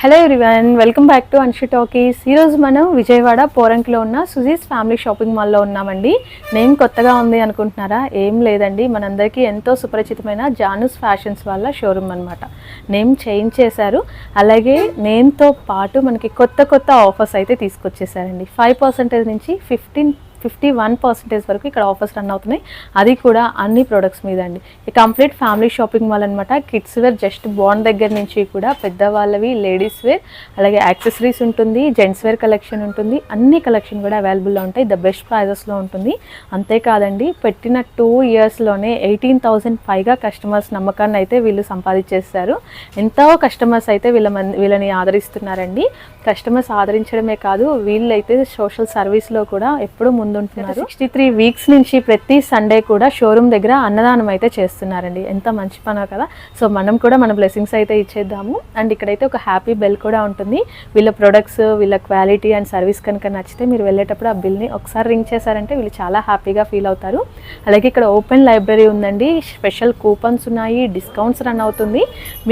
Hello everyone welcome back to Anshi talkies ఈరోజు మనం విజయవాడ పోరంకిలో ఉన్న సుజీస్ ఫ్యామిలీ షాపింగ్ మాల్లో ఉన్నామండి. నేమ్ కొత్తగా ఉంది అనుకుంటున్నారా? ఏం లేదండి. మనందరికీ ఎంతో సుపరిచితమైన జానుస్ ఫ్యాషన్స్ వాళ్ళ షోరూమ్ అనమాట నేమ్ చేంజ్ చేశారు. అలాగే నేమ్తో పాటు మనకి కొత్త కొత్త ఆఫర్స్ అయితే తీసుకొచ్చేసారండి. ఫైవ్ పర్సెంటేజ్ నుంచి ఫిఫ్టీన్ ఫిఫ్టీ వన్ పర్సెంటేజ్ వరకు ఇక్కడ ఆఫర్స్ రన్ అవుతున్నాయి. అది కూడా అన్ని ప్రొడక్ట్స్ మీద అండి ఈ కంప్లీట్ ఫ్యామిలీ షాపింగ్ మాల్ అనమాట కిడ్స్ వేర్ జస్ట్ బాండ్ దగ్గర నుంచి కూడా పెద్దవాళ్ళవి లేడీస్ వేర్ అలాగే యాక్సెసరీస్ ఉంటుంది జెంట్స్ వేర్ కలెక్షన్ ఉంటుంది. అన్ని కలెక్షన్ కూడా అవైలబుల్లో ఉంటాయి. ద బెస్ట్ ప్రైజెస్లో ఉంటుంది. అంతేకాదండి పెట్టిన టూ ఇయర్స్లోనే ఎయిటీన్ థౌసండ్ పైగా కస్టమర్స్ నమ్మకాన్ని అయితే వీళ్ళు సంపాదించేస్తారు ఎంతో కస్టమర్స్ అయితే వీళ్ళ మంది వీళ్ళని ఆదరిస్తున్నారండి. కస్టమర్స్ ఆదరించడమే కాదు వీళ్ళైతే సోషల్ సర్వీస్లో కూడా ఎప్పుడు ముందు ముందుంటున్నారు సిక్స్టీ త్రీ వీక్స్ నుంచి ప్రతి సండే కూడా షోరూమ్ దగ్గర అన్నదానం అయితే చేస్తున్నారండి. ఎంత మంచి పని కదా. సో మనం కూడా మన బ్లెస్సింగ్స్ అయితే ఇచ్చేద్దాము. అండ్ ఇక్కడైతే ఒక హ్యాపీ బెల్ కూడా ఉంటుంది. వీళ్ళ ప్రొడక్ట్స్ వీళ్ళ క్వాలిటీ అండ్ సర్వీస్ కనుక నచ్చితే మీరు వెళ్ళేటప్పుడు ఆ బిల్ని ఒకసారి రింగ్ చేశారంటే వీళ్ళు చాలా హ్యాపీగా ఫీల్ అవుతారు. అలాగే ఇక్కడ ఓపెన్ లైబ్రరీ ఉందండి. స్పెషల్ కూపన్స్ ఉన్నాయి. డిస్కౌంట్స్ రన్ అవుతుంది.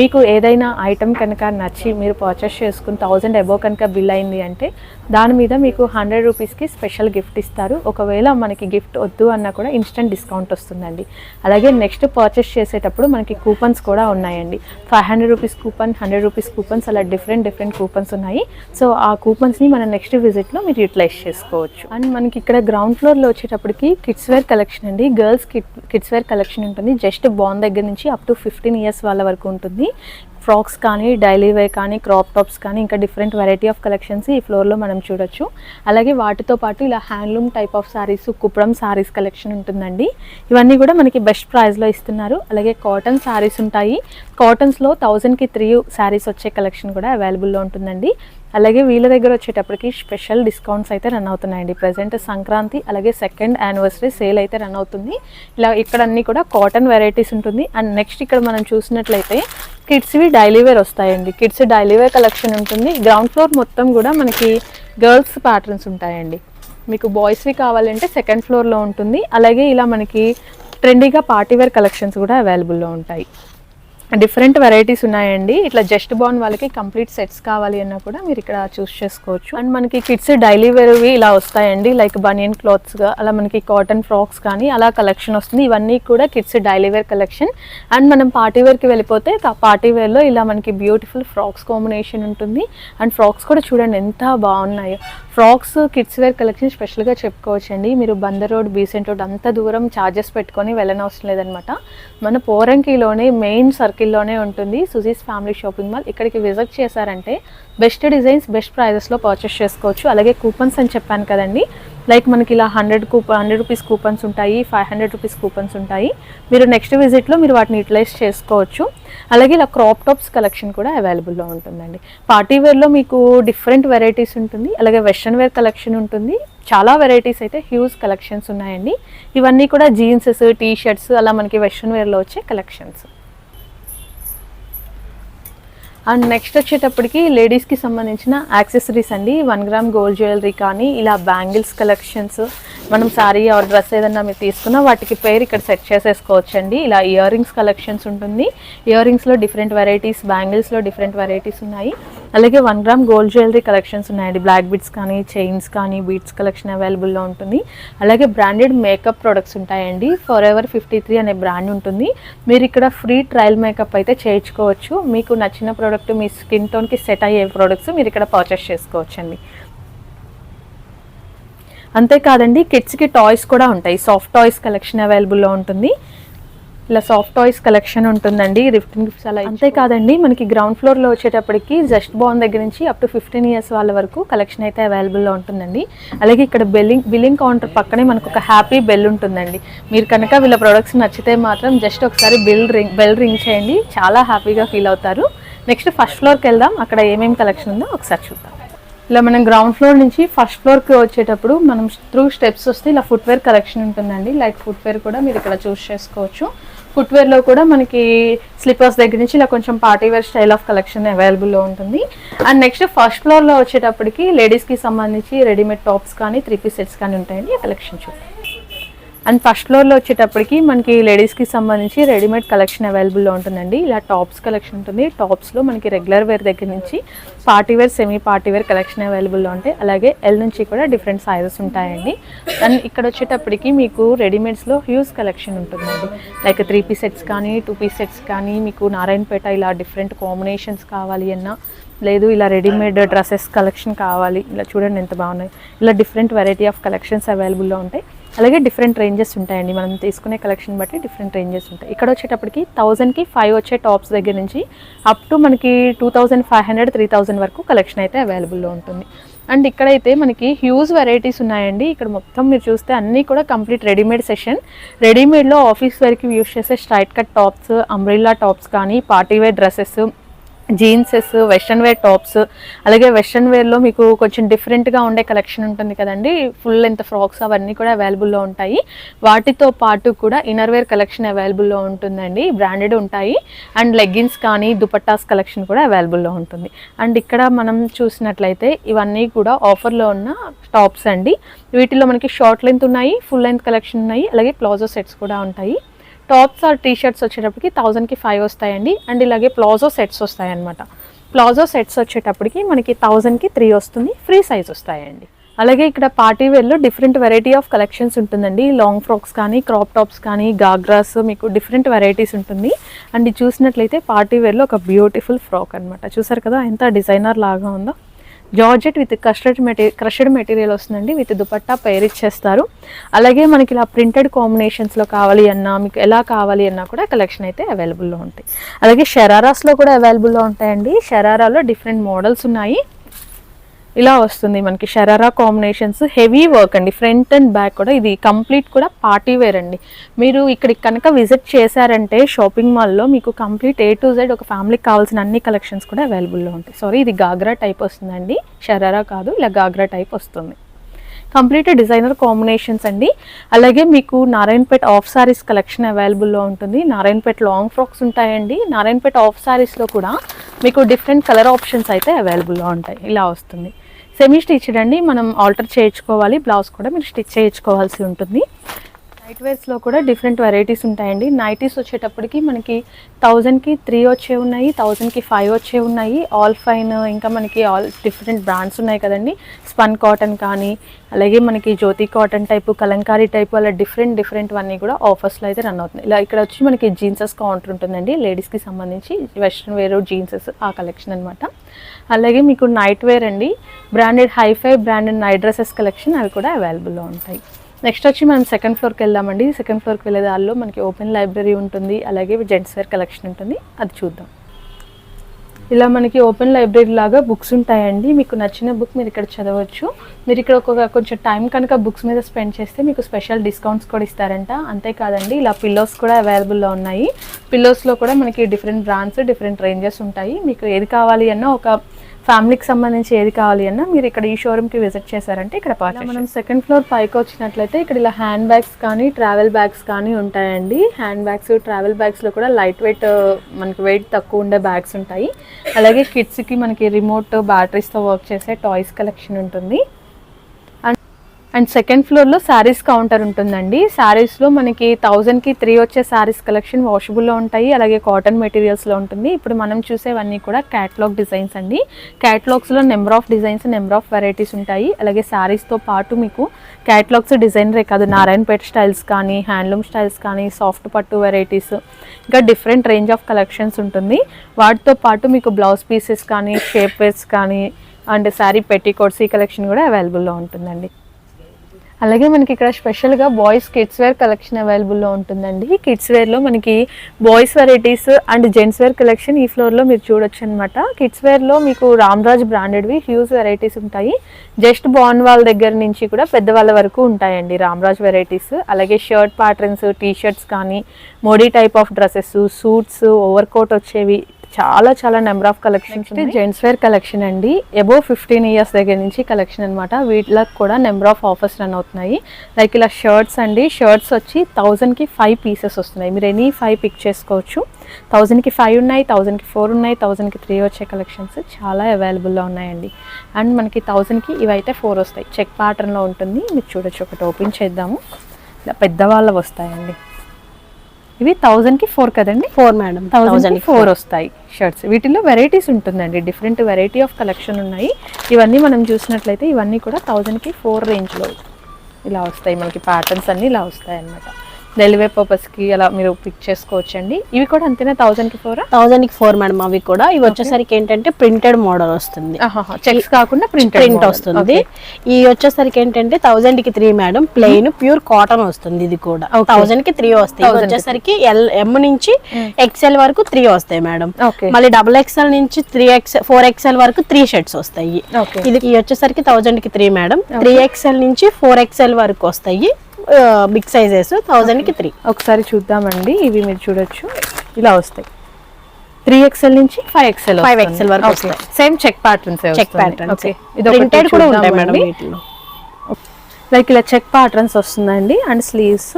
మీకు ఏదైనా ఐటమ్ కనుక నచ్చి మీరు పర్చేస్ చేసుకుని థౌజండ్ అబోవ్ కనుక బిల్ అయింది అంటే దాని మీద మీకు హండ్రెడ్ రూపీస్కి స్పెషల్ గిఫ్ట్ ఇస్తారు. ఒకవేళ మనకి గిఫ్ట్ వద్దు అన్నా కూడా ఇన్స్టెంట్ డిస్కౌంట్ వస్తుందండి. అలాగే నెక్స్ట్ పర్చేస్ చేసేటప్పుడు మనకి కూపన్స్ కూడా ఉన్నాయండి. Five hundred rupees coupon hundred rupees coupons అలా డిఫరెంట్ డిఫరెంట్ కూపన్స్ ఉన్నాయి. సో ఆ కూపన్స్ని మన నెక్స్ట్ విజిట్లో మీరు యూటిలైజ్ చేసుకోవచ్చు. అండ్ మనకి ఇక్కడ గ్రౌండ్ ఫ్లోర్లో వచ్చేటప్పటికి కిడ్స్ వేర్ కలెక్షన్ అండి. Girls kid kids wear collection ఉంటుంది. జస్ట్ బాన్ దగ్గర నుంచి అప్ టు ఫిఫ్టీన్ ఇయర్స్ వాళ్ళ వరకు ఉంటుంది. ఫ్రాక్స్ కానీ డైలీ వే కానీ క్రాప్ టాప్స్ కానీ ఇంకా డిఫరెంట్ వెరైటీ ఆఫ్ కలెక్షన్స్ ఈ ఫ్లోర్లో మనం చూడొచ్చు. అలాగే వాటితో పాటు ఇలా handloom type of saris Kuppadam saris collection ఉంటుందండి. ఇవన్నీ కూడా మనకి బెస్ట్ ప్రైస్లో ఇస్తున్నారు. అలాగే కాటన్ సారీస్ ఉంటాయి. కాటన్స్లో థౌజండ్కి త్రీ శారీస్ వచ్చే కలెక్షన్ కూడా అవైలబుల్లో ఉంటుందండి. అలాగే వీళ్ళ దగ్గర వచ్చేటప్పటికి స్పెషల్ డిస్కౌంట్స్ అయితే రన్ అవుతున్నాయండి. ప్రజెంట్ సంక్రాంతి అలాగే సెకండ్ యానివర్సరీ సేల్ అయితే రన్ అవుతుంది. ఇలా ఇక్కడ అన్ని కూడా కాటన్ వెరైటీస్ ఉంటుంది. అండ్ నెక్స్ట్ ఇక్కడ మనం చూసినట్లయితే కిడ్స్వి డైలీ వేర్ వస్తాయండి. కిడ్స్ డైలీ వేర్ కలెక్షన్ ఉంటుంది. గ్రౌండ్ ఫ్లోర్ మొత్తం కూడా మనకి గర్ల్స్ ప్యాటర్న్స్ ఉంటాయండి. మీకు బాయ్స్వి కావాలంటే సెకండ్ ఫ్లోర్లో ఉంటుంది. అలాగే ఇలా మనకి ట్రెండీగా పార్టీవేర్ కలెక్షన్స్ కూడా అవైలబుల్లో ఉంటాయి. డిఫరెంట్ వెరైటీస్ ఉన్నాయండి. ఇట్లా జస్ట్ బాన్ వాళ్ళకి కంప్లీట్ సెట్స్ కావాలి అన్నా కూడా మీరు ఇక్కడ చూస్ చేసుకోవచ్చు. అండ్ మనకి కిడ్స్ డైలీ వేర్వి ఇలా వస్తాయండి. లైక్ బనియన్ క్లాత్స్గా అలా మనకి కాటన్ ఫ్రాక్స్ కానీ అలా కలెక్షన్ వస్తుంది. ఇవన్నీ కూడా kids daily wear collection. And మనం పార్టీ వేర్కి వెళ్ళిపోతే పార్టీ వేర్లో ఇలా మనకి బ్యూటిఫుల్ ఫ్రాక్స్ కాంబినేషన్ ఉంటుంది. అండ్ ఫ్రాక్స్ కూడా చూడండి ఎంత బాగున్నాయో. ఫ్రాక్స్ కిడ్స్ వేర్ కలెక్షన్ స్పెషల్గా చెప్పుకోవచ్చండి. మీరు బందర్ రోడ్ బీసెంట్ రోడ్ అంత దూరం ఛార్జెస్ పెట్టుకొని వెళ్ళనవసరం లేదనమాట. మన పోరంకిలోనే మెయిన్ సర్కిల్లోనే ఉంటుంది సుజీస్ ఫ్యామిలీ షాపింగ్ మాల్ ఇక్కడికి విజిట్ చేశారంటే బెస్ట్ డిజైన్స్ బెస్ట్ ప్రైజెస్లో పర్చేస్ చేసుకోవచ్చు. అలాగే కూపన్స్ అని చెప్పాను కదండి. లైక్ మనకి ఇలా hundred coupon hundred rupees coupons ఉంటాయి ఫైవ్ హండ్రెడ్ రూపీస్ కూపన్స్ ఉంటాయి. మీరు నెక్స్ట్ విజిట్లో మీరు వాటిని యూటిలైజ్ చేసుకోవచ్చు. అలాగే ఇలా క్రాప్ టాప్స్ కలెక్షన్ కూడా అవైలబుల్లో ఉంటుందండి. పార్టీ వేర్లో మీకు డిఫరెంట్ వెరైటీస్ ఉంటుంది అలాగే వెస్ట్రన్ వేర్ కలెక్షన్ ఉంటుంది. చాలా వెరైటీస్ అయితే హ్యూజ్ కలెక్షన్స్ ఉన్నాయండి. ఇవన్నీ కూడా జీన్సెస్ టీ షర్ట్స్ అలా మనకి వెస్ట్రన్ వేర్లో వచ్చే కలెక్షన్స్ అండ్ నెక్స్ట్ వచ్చేటప్పటికి లేడీస్కి సంబంధించిన యాక్సెసరీస్ అండి. వన్ గ్రామ్ గోల్డ్ జ్యువెలరీ కానీ ఇలా బ్యాంగిల్స్ కలెక్షన్స్ మనం శారీ ఆర్ డ్రెస్ ఏదన్నా మీరు తీసుకున్నా వాటికి పేరు ఇక్కడ సెట్ చేసేసుకోవచ్చు అండి ఇలా ఇయర్ రింగ్స్ కలెక్షన్స్ ఉంటుంది. ఇయర్ రింగ్స్లో డిఫరెంట్ వెరైటీస్ బ్యాంగిల్స్లో డిఫరెంట్ వెరైటీస్ ఉన్నాయి. అలాగే one gram gold jewellery collections ఉన్నాయండి. బ్లాక్ బీడ్స్ కానీ చైన్స్ కానీ బీట్స్ కలెక్షన్ అవైలబుల్లో ఉంటుంది. అలాగే బ్రాండెడ్ మేకప్ ప్రొడక్ట్స్ ఉంటాయండి. ఫర్ ఎవర్ ఫిఫ్టీ త్రీ అనే బ్రాండ్ ఉంటుంది. మీరు ఇక్కడ ఫ్రీ ట్రయల్ మేకప్ అయితే చేయించుకోవచ్చు. మీకు నచ్చిన ప్రోడక్ట్ మీ స్కిన్ టోన్కి సెట్ అయ్యే ప్రోడక్ట్స్ మీరు ఇక్కడ పర్చేస్ చేసుకోవచ్చండి. అంతేకాదండి కిడ్స్కి టాయ్స్ కూడా ఉంటాయి. సాఫ్ట్ టాయ్స్ కలెక్షన్ అవైలబుల్లో ఉంటుంది. ఇలా సాఫ్ట్ టాయ్స్ కలెక్షన్ ఉంటుందండి. గిఫ్టింగ్ గిఫ్ట్స్ అలా అంతేకాదండి మనకి గ్రౌండ్ ఫ్లోర్లో వచ్చేటప్పటికి జస్ట్ బాన్ దగ్గర నుంచి అప్ టు ఫిఫ్టీన్ ఇయర్స్ వాళ్ళ వరకు కలెక్షన్ అయితే అవైలబుల్లో ఉంటుందండి. అలాగే ఇక్కడ బిల్లింగ్ బిల్లింగ్ కౌంటర్ పక్కనే మనకు ఒక హ్యాపీ బెల్ ఉంటుందండి. మీరు కనుక వీళ్ళ ప్రొడక్ట్స్ నచ్చితే మాత్రం జస్ట్ ఒకసారి బిల్ రింగ్ బెల్ రింగ్ చేయండి. చాలా హ్యాపీగా ఫీల్ అవుతారు. నెక్స్ట్ ఫస్ట్ ఫ్లోర్కి వెళ్దాం. అక్కడ ఏమేమి కలెక్షన్ ఉందో ఒకసారి చూద్దాం. ఇలా మనం గ్రౌండ్ ఫ్లోర్ నుంచి ఫస్ట్ ఫ్లోర్కి వచ్చేటప్పుడు మనం త్రూ స్టెప్స్ వస్తే ఇలా ఫుట్వేర్ కలెక్షన్ ఉంటుందండి. లైక్ ఫుట్వేర్ కూడా మీరు ఇక్కడ చూస్ చేసుకోవచ్చు. ఫుట్వేర్లో కూడా మనకి స్లిప్పర్స్ దగ్గర నుంచి ఇలా కొంచెం party wear style of collection అవైలబుల్లో ఉంటుంది. అండ్ నెక్స్ట్ ఫస్ట్ ఫ్లోర్లో వచ్చేటప్పటికి లేడీస్కి సంబంధించి రెడీమేడ్ టాప్స్ కానీ త్రీ పీస్ సెట్స్ కానీ ఉంటాయండి. ఆ కలెక్షన్ చూడండి అండ్ ఫస్ట్ ఫ్లోర్లో వచ్చేటప్పటికి మనకి లేడీస్కి సంబంధించి రెడీమేడ్ కలెక్షన్ అవైలబుల్లో ఉంటుందండి. ఇలా టాప్స్ కలెక్షన్ ఉంటుంది. టాప్స్లో మనకి రెగ్యులర్ వేర్ దగ్గర నుంచి party wear semi party wear collection అవైలబుల్లో ఉంటాయి. అలాగే ఎల్ నుంచి కూడా డిఫరెంట్ సైజెస్ ఉంటాయండి. అండ్ ఇక్కడ వచ్చేటప్పటికి మీకు రెడీమేడ్స్లో హ్యూజ్ కలెక్షన్ ఉంటుందండి. లైక్ త్రీ పీస్ సెట్స్ కానీ టూ పీస్ సెట్స్ కానీ మీకు నారాయణపేట ఇలా డిఫరెంట్ కాంబినేషన్స్ కావాలి అన్నా లేదు ఇలా రెడీమేడ్ డ్రెస్సెస్ కలెక్షన్ కావాలి. ఇలా చూడండి ఎంత బాగున్నాయి. ఇలా డిఫరెంట్ వెరైటీ ఆఫ్ కలెక్షన్స్ అవైలబుల్లో ఉంటాయి. అలాగే డిఫరెంట్ రేంజెస్ ఉంటాయండి. మనం తీసుకునే కలెక్షన్ బట్టి డిఫరెంట్ రేంజెస్ ఉంటాయి. ఇక్కడ వచ్చేటప్పటికి థౌజండ్కి ఫైవ్ వచ్చే టాప్స్ దగ్గర నుంచి అప్ టు మనకి two thousand five hundred three thousand వరకు కలెక్షన్ అయితే అవైలబుల్లో ఉంటుంది. అండ్ ఇక్కడైతే మనకి హ్యూజ్ వెరైటీస్ ఉన్నాయండి. ఇక్కడ మొత్తం మీరు చూస్తే అన్నీ కూడా కంప్లీట్ రెడీమేడ్ సెషన్ రెడీమేడ్లో ఆఫీస్ వరకు యూస్ చేసే straight cut tops umbrella tops కానీ party wear dresses jeanses western wear tops అలాగే వెస్ట్రన్ వేర్లో మీకు కొంచెం డిఫరెంట్గా ఉండే కలెక్షన్ ఉంటుంది కదండి. ఫుల్ లెంత్ ఫ్రాక్స్ అవన్నీ కూడా అవైలబుల్లో ఉంటాయి. వాటితో పాటు కూడా ఇన్నర్ వేర్ కలెక్షన్ అవైలబుల్లో ఉంటుందండి. బ్రాండెడ్ ఉంటాయి. అండ్ లెగ్గిన్స్ కానీ దుపట్టాస్ కలెక్షన్ కూడా అవైలబుల్లో ఉంటుంది. అండ్ ఇక్కడ మనం చూసినట్లయితే ఇవన్నీ కూడా ఆఫర్లో ఉన్న టాప్స్ అండి. వీటిలో మనకి షార్ట్ లెంత్ ఉన్నాయి ఫుల్ లెంత్ కలెక్షన్ ఉన్నాయి అలాగే ప్లాజో సెట్స్ కూడా ఉంటాయి. టాప్స్ ఆర్ టీ షర్ట్స్ వచ్చేటప్పటికి థౌజండ్కి ఫైవ్ వస్తాయండి. అండ్ ఇలాగే ప్లాజో సెట్స్ వస్తాయన్నమాట. ప్లాజో సెట్స్ వచ్చేటప్పటికి మనకి థౌజండ్కి త్రీ వస్తుంది. ఫ్రీ సైజ్ వస్తాయండి. అలాగే ఇక్కడ పార్టీ వేర్లో డిఫరెంట్ వెరైటీ ఆఫ్ కలెక్షన్స్ ఉంటుందండి. లాంగ్ ఫ్రాక్స్ కానీ క్రాప్ టాప్స్ కానీ గాగ్రాస్ మీకు డిఫరెంట్ వెరైటీస్ ఉంటుంది. అండ్ చూసినట్లయితే పార్టీ వేర్లో ఒక బ్యూటిఫుల్ ఫ్రాక్ అనమాట చూసారు కదా ఎంత డిజైనర్ లాగా ఉందో. జార్జెట్ విత్ కస్టర్డ్ మెటీ క్రషడ్ మెటీరియల్ వస్తుందండి విత్ దుపట్టా పేర్ ఇచ్చేస్తారు. అలాగే మనకి ఇలా ప్రింటెడ్ కాంబినేషన్స్లో కావాలి అన్నా మీకు ఎలా కావాలి అన్నా కూడా కలెక్షన్ అయితే అవైలబుల్లో ఉంటాయి. అలాగే షరారాస్లో కూడా అవైలబుల్లో ఉంటాయండి. షరారాలో డిఫరెంట్ మోడల్స్ ఉన్నాయి. ఇలా వస్తుంది మనకి షరారా కాంబినేషన్స్ హెవీ వర్క్ అండి. ఫ్రంట్ అండ్ బ్యాక్ కూడా ఇది కంప్లీట్ కూడా పార్టీ వేర్ అండి. మీరు ఇక్కడికి కనుక విజిట్ చేశారంటే షాపింగ్ మాల్లో మీకు కంప్లీట్ ఏ టు జెడ్ ఒక ఫ్యామిలీకి కావాల్సిన అన్ని కలెక్షన్స్ కూడా అవైలబుల్లో ఉంటాయి. సారీ ఇది గాగ్రా టైప్ వస్తుందండి. షరారా కాదు ఇలా గాగ్రా టైప్ వస్తుంది. కంప్లీట్ డిజైనర్ కాంబినేషన్స్ అండి. అలాగే మీకు నారాయణపేట ఆఫ్ సారీస్ కలెక్షన్ అవైలబుల్లో ఉంటుంది. నారాయణపేట లాంగ్ ఫ్రాక్స్ ఉంటాయండి. నారాయణపేట ఆఫ్ సారీస్లో కూడా మీకు డిఫరెంట్ కలర్ ఆప్షన్స్ అయితే అవైలబుల్లో ఉంటాయి. ఇలా వస్తుంది. సెమీ స్టిచ్డ్ అండి. మనం ఆల్టర్ చేయించుకోవాలి. బ్లౌజ్ కూడా మీరు స్టిచ్ చేయించుకోవాల్సి ఉంటుంది. నైట్ వేర్స్లో కూడా డిఫరెంట్ వెరైటీస్ ఉంటాయండి. నైటీస్ వచ్చేటప్పటికి మనకి థౌజండ్కి త్రీ వచ్చే ఉన్నాయి థౌజండ్కి ఫైవ్ వచ్చే ఉన్నాయి. ఆల్ ఫైన్ ఇంకా మనకి ఆల్ డిఫరెంట్ బ్రాండ్స్ ఉన్నాయి కదండి. స్పన్ కాటన్ కానీ అలాగే మనకి Jyoti cotton type kalamkari type అలా డిఫరెంట్ డిఫరెంట్ అన్నీ కూడా ఆఫర్స్లో అయితే రన్ అవుతుంది ఇలా ఇక్కడ వచ్చి మనకి జీన్సెస్ కౌంటర్ ఉంటుందండి. లేడీస్కి సంబంధించి వెస్ట్రన్ వేర్ జీన్సెస్ ఆ కలెక్షన్ అనమాట అలాగే మీకు నైట్ వేర్ అండి. Branded hi fi branded night dresses collection అవి కూడా అవైలబుల్లో ఉంటాయి. నెక్స్ట్ వచ్చి మనం సెకండ్ ఫ్లోర్కి వెళ్దామండి. సెకండ్ ఫ్లోర్కి వెళ్ళే దానిలో మనకి ఓపెన్ లైబ్రరీ ఉంటుంది. అలాగే జెంట్స్ వేర్ కలెక్షన్ ఉంటుంది. అది చూద్దాం. ఇలా మనకి ఓపెన్ లైబ్రరీ లాగా బుక్స్ ఉంటాయండి. మీకు నచ్చిన బుక్ మీరు ఇక్కడ చదవచ్చు. మీరు ఇక్కడ ఒక కొంచెం టైం కనుక బుక్స్ మీద స్పెండ్ చేస్తే మీకు స్పెషల్ డిస్కౌంట్స్ కూడా ఇస్తారంట. అంతేకాదండి ఇలా పిల్లోస్ కూడా అవైలబుల్లో ఉన్నాయి. పిల్లోస్లో కూడా మనకి డిఫరెంట్ బ్రాండ్స్ డిఫరెంట్ రేంజెస్ ఉంటాయి. మీకు ఏది కావాలి అన్న ఒక ఫ్యామిలీకి సంబంధించి ఏది కావాలి అన్నా మీరు ఇక్కడ ఈ షోరూమ్కి విజిట్ చేశారంటే ఇక్కడ మనం సెకండ్ ఫ్లోర్ పైకి వచ్చినట్లయితే ఇక్కడ ఇలా హ్యాండ్ బ్యాగ్స్ కానీ ట్రావెల్ బ్యాగ్స్ కానీ ఉంటాయండి. హ్యాండ్ బ్యాగ్స్ ట్రావెల్ బ్యాగ్స్లో కూడా లైట్ వెయిట్ మనకి వెయిట్ తక్కువ ఉండే బ్యాగ్స్ ఉంటాయి. అలాగే కిడ్స్కి మనకి రిమోట్ బ్యాటరీస్తో వర్క్ చేసే టాయ్స్ కలెక్షన్ ఉంటుంది. అండ్ సెకండ్ ఫ్లోర్లో శారీస్ కౌంటర్ ఉంటుందండి. శారీస్లో మనకి థౌజండ్కి త్రీ వచ్చే శారీస్ కలెక్షన్ వాషబుల్లో ఉంటాయి. అలాగే కాటన్ మెటీరియల్స్లో ఉంటుంది. ఇప్పుడు మనం చూసేవన్నీ కూడా క్యాట్లాగ్ డిజైన్స్ అండి. క్యాట్లాగ్స్లో number of designs number of varieties ఉంటాయి. అలాగే శారీస్తో పాటు మీకు క్యాట్లాగ్స్ డిజైనరే కాదు నారాయణపేట స్టైల్స్ కానీ హ్యాండ్లూమ్ స్టైల్స్ కానీ సాఫ్ట్ పట్టు వెరైటీస్ ఇంకా డిఫరెంట్ రేంజ్ ఆఫ్ కలెక్షన్స్ ఉంటుంది. వాటితో పాటు మీకు బ్లౌజ్ పీసెస్ కానీ షేప్ వేర్స్ కానీ అండ్ శారీ పెట్టికోట్స్ ఈ కలెక్షన్ కూడా అవైలబుల్లో ఉంటుందండి. అలాగే మనకి ఇక్కడ స్పెషల్గా బాయ్స్ కిడ్స్ వేర్ కలెక్షన్ అవైలబుల్లో ఉంటుందండి. కిడ్స్ వేర్లో మనకి boys varieties and gents wear collection ఈ ఫ్లోర్లో మీరు చూడొచ్చు అనమాట కిడ్స్ వేర్లో మీకు రామ్రాజ్ బ్రాండెడ్వి హ్యూజ్ వెరైటీస్ ఉంటాయి. జస్ట్ బాన్ వాళ్ళ దగ్గర నుంచి కూడా పెద్దవాళ్ళ వరకు ఉంటాయండి రామ్రాజ్ వెరైటీస్ అలాగే షర్ట్ ప్యాటర్న్స్ టీ షర్ట్స్ కానీ Modi type of dresses suits over coat వచ్చేవి చాలా చాలా number of collections gents wear collection అండి. అబోవ్ ఫిఫ్టీన్ ఇయర్స్ దగ్గర నుంచి కలెక్షన్ అనమాట వీటికి కూడా నెంబర్ ఆఫ్ ఆఫర్స్ రన్ అవుతున్నాయి. లైక్ ఇలా షర్ట్స్ అండి. షర్ట్స్ వచ్చి థౌజండ్కి ఫైవ్ పీసెస్ వస్తున్నాయి. మీరు ఎనీ ఫైవ్ పిక్ చేసుకోవచ్చు. థౌజండ్కి ఫైవ్ ఉన్నాయి థౌజండ్కి ఫోర్ ఉన్నాయి థౌజండ్కి త్రీ వచ్చే కలెక్షన్స్ చాలా అవైలబుల్లో ఉన్నాయండి. అండ్ మనకి థౌజండ్కి ఇవైతే ఫోర్ వస్తాయి. చెక్ ప్యాటర్న్లో ఉంటుంది. మీరు చూడొచ్చు. ఒకటి ఓపెన్ చేద్దాము. ఇలా పెద్దవాళ్ళవి వస్తాయండి. ఇవి థౌజండ్కి ఫోర్ కదండి? ఫోర్ మేడం థౌజండ్ ఫోర్ వస్తాయి షర్ట్స్ వీటిలో వెరైటీస్ ఉంటుందండి. డిఫరెంట్ వెరైటీ ఆఫ్ కలెక్షన్ ఉన్నాయి. ఇవన్నీ మనం చూసినట్లయితే ఇవన్నీ కూడా థౌజండ్కి ఫోర్ రేంజ్లో ఇలా వస్తాయి. మనకి ప్యాటర్న్స్ అన్నీ ఇలా వస్తాయి అన్నమాట డెలివరీ పర్పస్కి అలా మీరు పిక్ చేసుకోవచ్చండి. ఇవి కూడా అంతేనా? థౌజండ్కి ఫోరా థౌజండ్కి ఫోర్ మేడం అవి కూడా. ఇవి వచ్చేసరికి ఏంటంటే ప్రింటెడ్ మోడల్ వస్తుంది. చెక్స్ కాకుండా ప్రింట్ ప్రింట్ వస్తుంది. ఈ వచ్చేసరికి ఏంటంటే థౌజండ్కి three madam plain pure cotton వస్తుంది ఇది కూడా. Okay. థౌజండ్కి త్రీ వస్తాయి. ఇవి వచ్చేసరికి ఎల్ ఎం నుంచి ఎక్స్ఎల్ వరకు త్రీ వస్తాయి మేడం మళ్ళీ డబుల్ ఎక్స్ఎల్ నుంచి త్రీ ఎక్స్ ఫోర్ ఎక్స్ఎల్ వరకు త్రీ షర్ట్స్ వస్తాయి. ఇది వచ్చేసరికి థౌజండ్కి త్రీ మేడం త్రీ ఎక్స్ఎల్ నుంచి ఫోర్ ఎక్స్ఎల్ వరకు వస్తాయి. బిగ్ సైజెస్ థౌజండ్కి త్రీ. ఒకసారి చూద్దామండి. ఇవి మీరు చూడొచ్చు. ఇలా వస్తాయి. త్రీ ఎక్స్ఎల్ నుంచి ఫైవ్ ఎక్స్ఎల్ 5XL వరకు వస్తాయి. Same check patterns check patterns. Okay. ఇది ప్రింటెడ్ కూడా ఉంటాయి మేడం లైక్ ఇలా చెక్ ప్యాటర్న్స్ వస్తుందండి. And sleeves.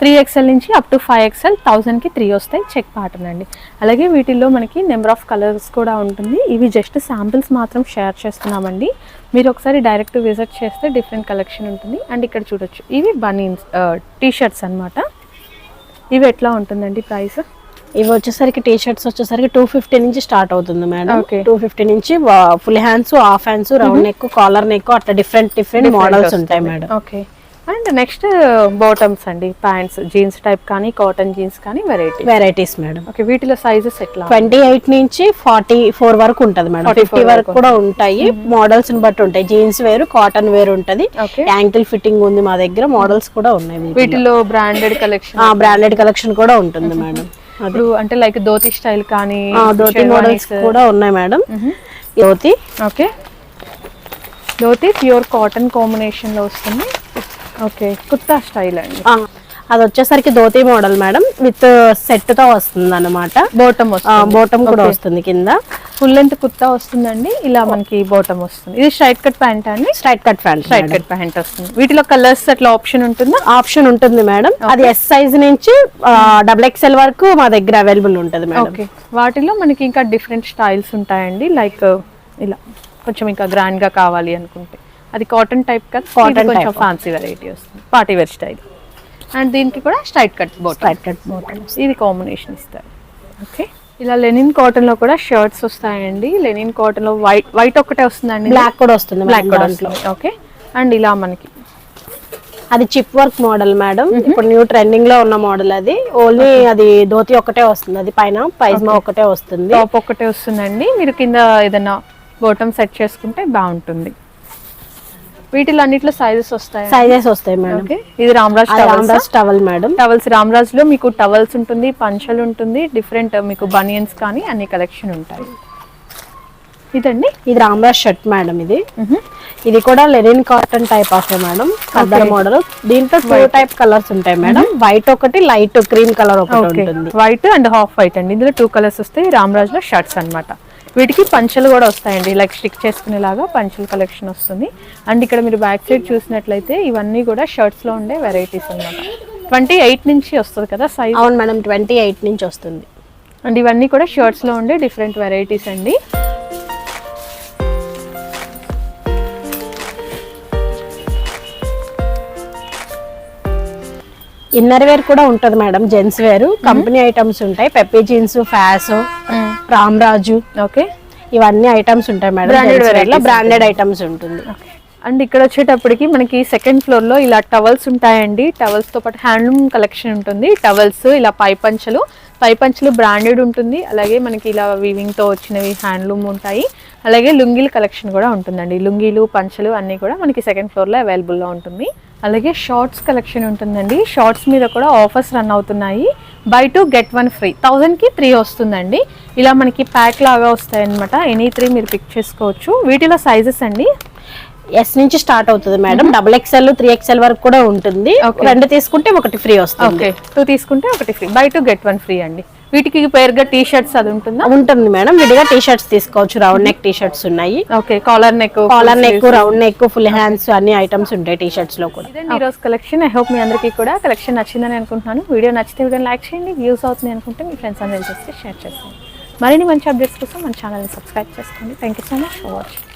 త్రీ ఎక్స్ఎల్ నుంచి అప్ టు ఫైవ్ ఎక్స్ఎల్ థౌజండ్కి త్రీ వస్తాయి చెక్ ప్యాటర్న్ అండి. అలాగే వీటిల్లో మనకి నెంబర్ ఆఫ్ కలర్స్ కూడా ఉంటుంది. ఇవి జస్ట్ శాంపిల్స్ మాత్రం షేర్ చేస్తున్నామండి. మీరు ఒకసారి డైరెక్ట్ విజిట్ చేస్తే డిఫరెంట్ కలెక్షన్ ఉంటుంది. అండ్ ఇక్కడ చూడొచ్చు. ఇవి బనీన్స్ టీ షర్ట్స్ అనమాట ఇవి ఎట్లా ఉంటుందండి ప్రైస్ ఇవి వచ్చేసరికి టీ షర్ట్స్ వచ్చేసరికి టూ ఫిఫ్టీ నుంచి స్టార్ట్ అవుతుంది మేడం. టూ ఫిఫ్టీ నుంచి full hands half hands round neck collar neck అట్లా డిఫరెంట్ డిఫరెంట్ మోడల్స్ ఉంటాయి madam. Okay and next bottoms అండి ప్యాంట్స్ జీన్స్ టైప్ కానీ కాటన్ జీన్స్ కానీ వెరైటీ వెరైటీస్ మేడం ఓకే వీటిలో sizes ఎట్లా? ట్వంటీ ఎయిట్ నుంచి forty four వరకు ఉంటది మేడం 44 ఫిఫ్టీ వరకు కూడా ఉంటాయి. మోడల్స్ని బట్టి ఉంటాయి. జీన్స్ వేరు కాటన్ వేరు ఉంటది. యాంకిల్ ఫిట్టింగ్ ఉంది మా దగ్గర. మోడల్స్ కూడా ఉన్నాయి వీటిలో. బ్రాండెడ్ కలెక్షన్ బ్రాండెడ్ కలెక్షన్ కూడా ఉంటుంది మేడం ఇప్పుడు అంటే లైక్ ధోతి స్టైల్ కానీ ధోతి మోడల్స్ కూడా ఉన్నాయి madam dhoti. Okay. Dhoti pure cotton కాంబినేషన్లో వస్తుంది. ఓకే కుర్తా స్టైల్ అండి. అది వచ్చేసరికి ధోతి మోడల్ మేడం విత్ సెట్తో వస్తుంది. అనమాట బోటమ్ వస్తుంది బోటం కూడా వస్తుంది కింద. ఫుల్ లెంత్ కుర్తా వస్తుందండి ఇలా మనకి బోటమ్ వస్తుంది. ఇది స్ట్రైట్ కట్ ప్యాంట్ అండి? Straight cut pant straight cut pant వస్తుంది. వీటిలో కలర్స్ అట్లా ఆప్షన్ ఉంటుందా? ఆప్షన్ ఉంటుంది మేడం అది ఎస్ సైజ్ నుంచి డబుల్ ఎక్స్ఎల్ వరకు మా దగ్గర అవైలబుల్ ఉంటుంది మేడం ఓకే వాటిలో మనకి ఇంకా డిఫరెంట్ స్టైల్స్ ఉంటాయండి లైక్ ఇలా కొంచెం ఇంకా గ్రాండ్గా కావాలి అనుకుంటే. అది కాటన్ టైప్ కదా ఇది కొంచెం. ఫ్యాన్సీ వెరైటీ వస్తుంది. పార్టీ వేర్ స్టైల్ అండ్ దీనికి కూడా straight cut boat straight cut bottom ఇది కాంబినేషన్ ఇస్తారు. ఓకే ఇలా లెనిన్ కాటన్లో కూడా షర్ట్స్ వస్తాయండి. లెనిన్ కాటన్లో వైట్ వైట్ ఒక్కటే వస్తుందండి బ్లాక్ కూడా వస్తుంది బ్లాక్ కూడా వస్తుంది. ఓకే అండ్ ఇలా మనకి అది చిప్ వర్క్ మోడల్ మేడం ఇప్పుడు న్యూ ట్రెండింగ్లో ఉన్న మోడల్ అది. ఓన్లీ అది ధోతి ఒకటే వస్తుంది. అది పైన పైజ్మా ఒకటే వస్తుంది. టాప్ ఒక్కటే వస్తుందండి. మీరు కింద ఏదైనా బోటమ్ సెట్ చేసుకుంటే బాగుంటుంది. వీటిలో అన్నిట్లో సైజెస్ వస్తాయి? సైజెస్ వస్తాయి మేడం. ఇది Ramraj Ramdas towel madam. Towels రామరాజ్లో మీకు టవల్స్ ఉంటుంది పంచలు ఉంటుంది డిఫరెంట్ మీకు బనియన్స్ కానీ అన్ని కలెక్షన్ ఉంటాయి. ఇదండి? ఇది రామరాజ్ షర్ట్ మేడం ఇది. ఇది కూడా linen cotton type of madam. Khaddar model దీంట్లో టూ టైప్ కలర్స్ ఉంటాయి మేడం. వైట్ ఒకటి లైట్ క్రీమ్ కలర్ ఒకటి ఉంటుంది. వైట్ అండ్ హాఫ్ వైట్ అండి. ఇందులో టూ కలర్స్ వస్తాయి. రామరాజ్లో షర్ట్స్ అన్నమాట. వీటికి పంచలు కూడా వస్తాయండి. లైక్ స్టిక్ చేసుకునేలాగా పంచల కలెక్షన్ వస్తుంది. అండ్ ఇక్కడ మీరు బ్యాక్ సైడ్ చూసినట్లయితే ఇవన్నీ కూడా షర్ట్స్లో ఉండే వెరైటీస్ అన్నమాట. ట్వంటీ ఎయిట్ నుంచి వస్తుంది కదా సైజ్ అవును మేడం ట్వంటీ ఎయిట్ నుంచి వస్తుంది. అండ్ ఇవన్నీ కూడా షర్ట్స్లో ఉండే డిఫరెంట్ వెరైటీస్ అండి. ఇన్నర్ వేర్ కూడా ఉంటది madam gents wear company items ఉంటాయి. పెప్పీ జీన్స్ ఫ్యాస్ రామ్రాజు ఓకే? ఇవన్నీ ఐటమ్స్ ఉంటాయి మేడం బ్రాండెడ్ ఐటమ్స్ ఉంటుంది. అండ్ ఇక్కడ వచ్చేటప్పటికి మనకి సెకండ్ ఫ్లోర్లో ఇలా టవల్స్ ఉంటాయండి. టవల్స్తో పాటు హ్యాండ్లూమ్ కలెక్షన్ ఉంటుంది. టవల్స్ ఇలా పై పంచలు. పై పంచలు బ్రాండెడ్ ఉంటుంది. అలాగే మనకి ఇలా వీవింగ్తో వచ్చినవి హ్యాండ్లూమ్ ఉంటాయి. అలాగే లుంగీల కలెక్షన్ కూడా ఉంటుందండి. లుంగీలు పంచలు అన్నీ కూడా మనకి సెకండ్ ఫ్లోర్లో అవైలబుల్లో ఉంటుంది. అలాగే షార్ట్స్ కలెక్షన్ ఉంటుందండి. షార్ట్స్ మీద కూడా ఆఫర్స్ రన్ అవుతున్నాయి. Buy two get one free థౌజండ్కి త్రీ వస్తుందండి. ఇలా మనకి ప్యాక్ లాగా వస్తాయి అనమాట ఎనీ త్రీ మీరు పిక్ చేసుకోవచ్చు. వీటిలో సైజెస్ అండి. ఎస్ నుంచి స్టార్ట్ అవుతుంది madam. Double XL three XL వరకు కూడా ఉంటుంది. రెండు తీసుకుంటే ఒకటి ఫ్రీ వస్తుంది. టూ తీసుకుంటే ఒకటి free buy two get one free అండి. వీటికి పేరుగా టీ షర్ట్స్ అది ఉంటుందా? ఉంటుంది మేడం. విడిగా టీ షర్ట్స్ తీసుకోవచ్చు. రౌండ్ నెక్ టీ షర్ట్స్ ఉన్నాయి. Okay. Collar neck collar neck round neck full hands అన్ని ఐటమ్స్ ఉంటాయి టీ షర్ట్స్లో కూడా. ఇదండి ఈరోజు కలెక్షన్ ఐ హోప్ మీ అందరికీ కూడా కలెక్షన్ నచ్చిందని అనుకుంటున్నాను. వీడియో నచ్చితే వీడియో లైక్ చేయండి. వ్యూస్ అవుతుంది అనుకుంటే మీ ఫ్రెండ్స్ అందరూ చేస్తే షేర్ చేస్తాను. మరిన్ని మంచి అప్డేట్స్ కోసం మన ఛానల్ని సబ్స్క్రైబ్ చేసుకోండి. Thank you so much for watching